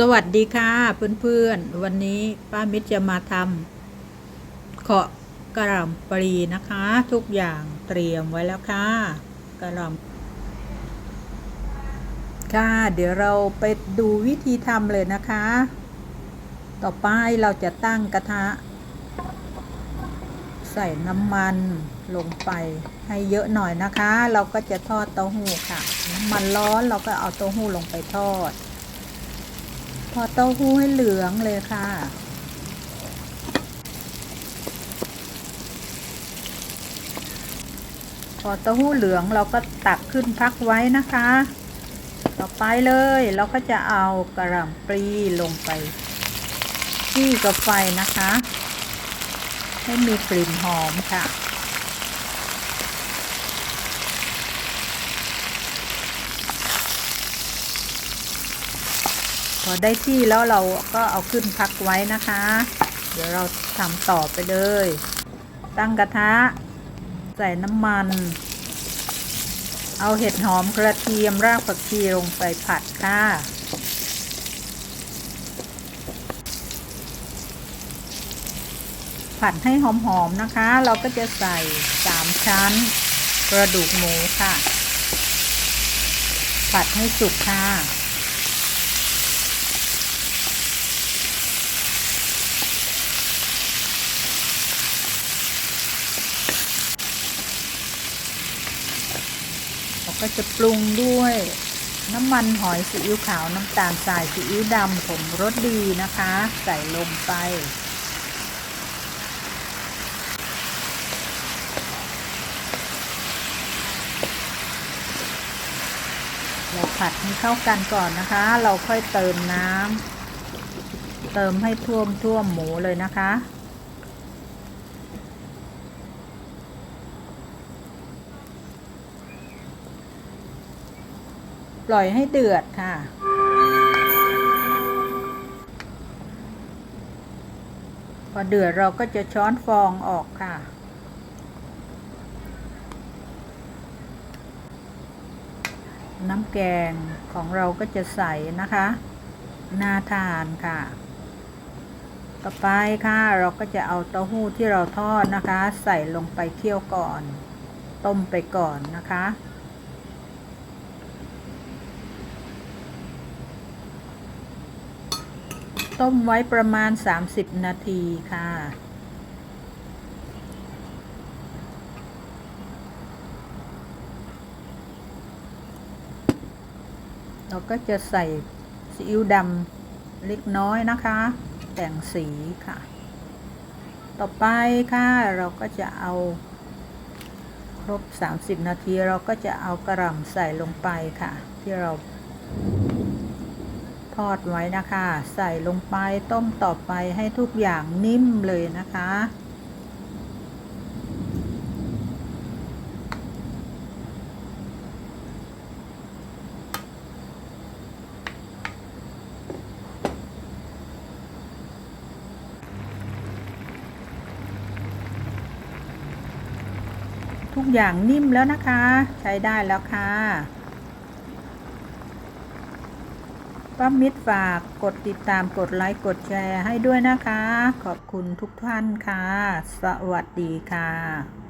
สวัสดีค่ะเพื่อนๆ วันนี้ป้ามิตรจะมาทำเคาะกระหล่ำปลีนะคะ ทุกอย่างเตรียมไว้แล้วค่ะกระหล่ำค่ะ เดี๋ยวเราไปดูวิธีทำเลยนะคะ ต่อไปเราจะตั้งกระทะ ใส่น้ำมันลงไปให้เยอะหน่อยนะคะ เราก็จะทอดเต้าหู้ค่ะ น้ำมันร้อนเราก็เอาเต้าหู้ลงไปทอด อดเต้าหู้ให้เหลืองเลยค่ะ พอเต้าหู้เหลืองเราก็ตักขึ้นพักไว้นะคะ ต่อไปเลยเราก็จะเอากระหล่ำปลีลงไปที่กับไฟนะคะ ให้มีกลิ่นหอมค่ะ พอได้ที่แล้วเราก็เอาขึ้นพักไว้นะคะ เดี๋ยวเราทำต่อไปเลย ตั้งกระทะ ใส่น้ำมัน เอาเห็ดหอมกระเทียมรากผักชีลงไปผัดค่ะผัดให้หอมๆนะคะ เราก็จะใส่สามชั้น กระดูกหมูค่ะ ผัดให้สุกค่ะ ก็จะปรุงด้วย น้ำมันหอยซีอิ๊วขาวน้ำตาลทรายซีอิ๊วดำผงรสดีนะคะ ใส่ลงไป เราผัดให้เข้ากันก่อนนะคะ เราค่อยเติมน้ำเติมให้ท่วมท่วมหมูเลยนะคะ ปล่อยให้เดือดค่ะ พอเดือดเราก็จะช้อนฟองออกค่ะ น้ำแกงของเราก็จะใส่นะคะน่าทานค่ะ ต่อไปค่ะเราก็จะเอาเต้าหู้ที่เราทอดนะคะ ใส่ลงไปเคี่ยวก่อน ต้มไปก่อนนะคะ ต้มไว้ประมาณ 30 นาทีค่ะ เราก็จะใส่ซีอิ๊วดำเล็กน้อยนะคะ แต่งสีค่ะ ต่อไปค่ะเราก็จะเอาครบ 30 นาทีเราก็จะเอากระหล่ำใส่ลงไปค่ะ ที่เรา ทอดไว้นะคะ ใส่ลงไปต้มต่อไปให้ทุกอย่างนิ่มเลยนะคะ ทุกอย่างนิ่มแล้วนะคะ ใช้ได้แล้วค่ะ ป้ามิตรฝากกดติดตามกดไลค์กดแชร์ให้ด้วยนะคะ ขอบคุณทุกท่านค่ะ สวัสดีค่ะ